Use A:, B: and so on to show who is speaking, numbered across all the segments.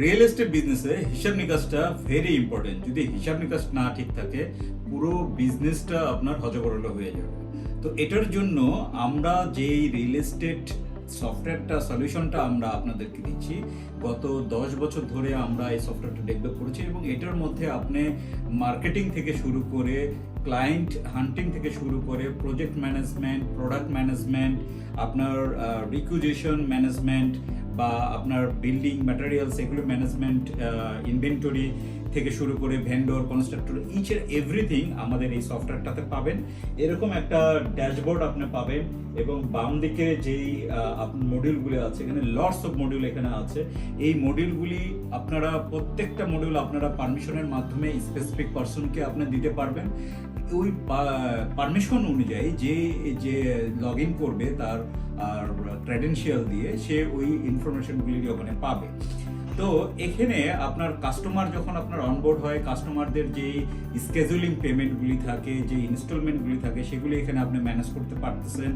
A: Real estate বিজনেসে হিসাব নিকাশটা very important যদি হিসাব নিকাশ না ঠিক থাকে, পুরো বিজনেসটা আপনার হজবরল হয়ে যাবে। তো এটার জন্য আমরা যেই রিয়েল এস্টেট সফটওয়্যারটা সলিউশনটা আমরা আপনাদেরকে দিচ্ছি, গত দশ বছর ধরে আমরা এই সফটওয়্যারটা ডেভেলপ করেছি এবং এটার মধ্যে আপনি মার্কেটিং থেকে শুরু করে ক্লায়েন্ট হান্টিং থেকে শুরু করে প্রজেক্ট ম্যানেজমেন্ট প্রোডাক্ট ম্যানেজমেন্ট আপনার রিকুইজিশন ম্যানেজমেন্ট বা আপনার বিল্ডিং ম্যাটেরিয়ালস এগুলো ম্যানেজমেন্ট ইনভেন্টরি থেকে শুরু করে ভেন্ডর কনস্ট্রাক্টর ইচ এর এভরিথিং আমাদের এই সফটওয়্যারটাতে পাবেন। এরকম একটা ড্যাশবোর্ড আপনি পাবেন এবং বাম দিকে যেই মডিউলগুলি আছে, এখানে লটস অফ মডিউল এখানে আছে। এই মডিউলগুলি আপনারা প্রত্যেকটা মডিউল আপনারা পারমিশনের মাধ্যমে স্পেসিফিক পার্সনকে আপনি দিতে পারবেন। ওই পারমিশন অনুযায়ী যে যে লগ ইন করবে তার, আর ক্রেডেনশিয়াল দিয়ে সে ওই ইনফরমেশনগুলি ওখানে পাবে। তো এখানে আপনার কাস্টমার যখন আপনার অনবোর্ড হয় কাস্টমারদের যে স্কেজুলিং পেমেন্টগুলি থাকে যে ইনস্টলমেন্টগুলি থাকে, সেগুলি এখানে আপনি ম্যানেজ করতে পারতেছেন।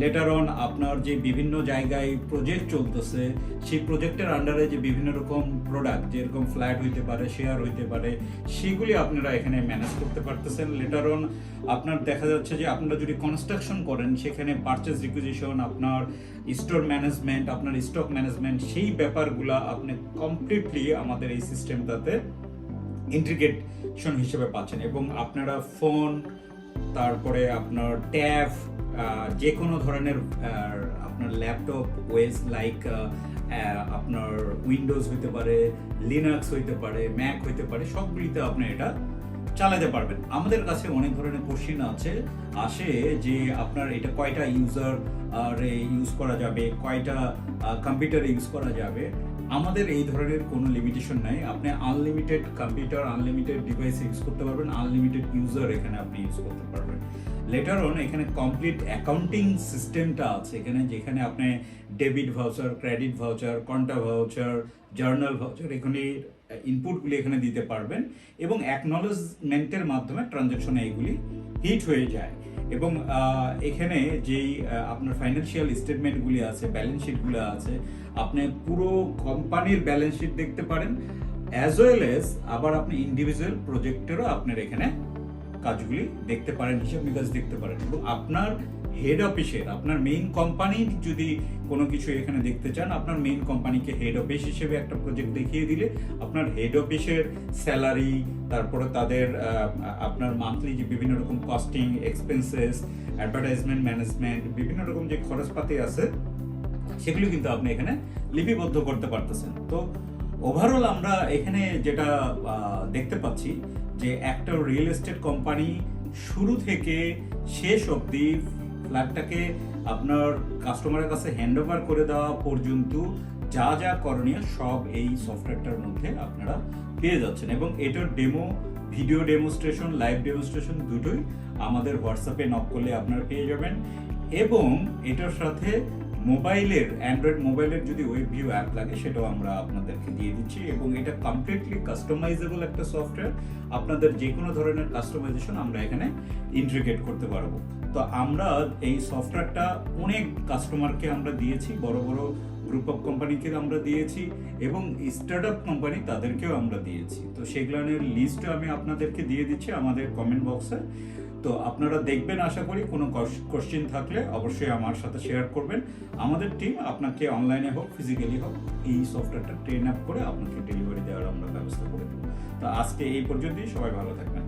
A: লেটার অন আপনার যে বিভিন্ন জায়গায় প্রজেক্ট চলতেছে, সেই প্রজেক্টের আন্ডারে যে বিভিন্ন রকম প্রোডাক্ট যেরকম ফ্ল্যাট হইতে পারে শেয়ার হইতে পারে, সেগুলি আপনারা এখানে ম্যানেজ করতে পারতেছেন। লেটার অন আপনার দেখা যাচ্ছে যে আপনারা যদি কনস্ট্রাকশন করেন, সেখানে পারচেস রিকুইজিশন আপনার স্টোর ম্যানেজমেন্ট আপনার স্টক ম্যানেজমেন্ট সেই ব্যাপারগুলো আপনি কমপ্লিটলি আমাদের এই সিস্টেমটাতে ইন্টিগ্রেশন হিসেবে পাচ্ছেন এবং আপনারা ফোন তারপরে আপনার ট্যাব যে কোনো ধরনের আপনার ল্যাপটপ ওয়েস লাইক আপনার উইন্ডোজ হইতে পারে লিনাক্স হইতে পারে ম্যাক হইতে পারে, সবগুলিতে আপনি এটা চালাতে পারবেন। আমাদের কাছে অনেক ধরনের কোশ্চিন আছে, আসে যে আপনার এটা কয়টা ইউজার ইউজ করা যাবে, কয়টা কম্পিউটার ইউজ করা যাবে। আমাদের এই ধরনের কোনো লিমিটেশন নাই। আপনি unlimited computer unlimited device use করতে পারবেন আনলিমিটেড ইউজার এখানে আপনি ইউজ করতে পারবেন। লেটার অন এখানে কমপ্লিট অ্যাকাউন্টিং সিস্টেমটা আছে। এখানে যেখানে আপনি debit voucher credit voucher contra voucher journal voucher এখানে ইনপুটগুলি এখানে দিতে পারবেন এবং অ্যাকনলেজমেন্টের মাধ্যমে ট্রানজ্যাকশনে এগুলি হিট হয়ে যায়। এবং এখানে যেই আপনার ফাইন্যান্সিয়াল স্টেটমেন্টগুলি আছে ব্যালেন্স শিটগুলো আছে, আপনি পুরো কোম্পানির ব্যালেন্স শিট দেখতে পারেন অ্যাজ ওয়েল এজ আবার আপনি ইন্ডিভিজুয়াল প্রজেক্টেরও আপনার এখানে কাজগুলি দেখতে পারেন, হিসাব নিকাশ দেখতে পারেন। এবং আপনার হেড অফিসের আপনার মেইন কোম্পানির যদি কোনো কিছু এখানে দেখতে চান, আপনার মেইন কোম্পানিকে হেড অফিস হিসেবে একটা প্রজেক্ট দেখিয়ে দিলে, আপনার হেড অফিসের স্যালারি তারপরে তাদের আপনার মান্থলি যে বিভিন্ন রকম কস্টিং এক্সপেন্সেস অ্যাডভার্টাইজমেন্ট ম্যানেজমেন্ট বিভিন্ন রকম যে খরচপাতি আছে, সেগুলো কিন্তু আপনি এখানে লিপিবদ্ধ করতে পারতেছেন। তো ওভারঅল আমরা এখানে যেটা দেখতে পাচ্ছি যে একটা রিয়েল এস্টেট কোম্পানি শুরু থেকে শেষ অবধি ফ্ল্যাটটাকে আপনার কাস্টমারের কাছে হ্যান্ড ওভার করে দেওয়া পর্যন্ত যা যা করণীয় সব এই সফটওয়্যারটার মধ্যে আপনারা পেয়ে যাচ্ছেন। এবং এটার demo video demonstration live demonstration দুটোই আমাদের হোয়াটসঅ্যাপে নক করলে আপনারা পেয়ে যাবেন। এবং এটার সাথে মোবাইলের অ্যান্ড্রয়েড মোবাইলের যদি ওয়েব ভিউ অ্যাপ লাগে, সেটাও আমরা আপনাদেরকে দিয়ে দিচ্ছি এবং এটা কমপ্লিটলি কাস্টমাইজেবল একটা সফটওয়্যার আপনাদের যে কোনো ধরনের কাস্টমাইজেশন আমরা এখানে ইন্ট্রিগেট করতে পারব। তো আমরা এই সফটওয়্যারটা অনেক কাস্টমারকে আমরা দিয়েছি, বড় বড় গ্রুপ অফ কোম্পানিকে আমরা দিয়েছি এবং স্টার্ট আপ কোম্পানি তাদেরকেও আমরা দিয়েছি। তো সেগুলোর লিস্টও আমি আপনাদেরকে দিয়ে দিচ্ছি আমাদের কমেন্ট বক্সে তো আপনারা দেখবেন, আশা করি কোনো কোশ্চেন থাকলে অবশ্যই আমার সাথে শেয়ার করবেন। আমাদের টিম আপনাকে অনলাইনে হোক ফিজিক্যালি হোক, এই সফটওয়্যারটা ট্রেন আপ করে আপনাকে ডেলিভারি দেওয়ার আমরা ব্যবস্থা করে দেবো। তো আজকে এই পর্যন্তই, সবাই ভালো থাকবেন।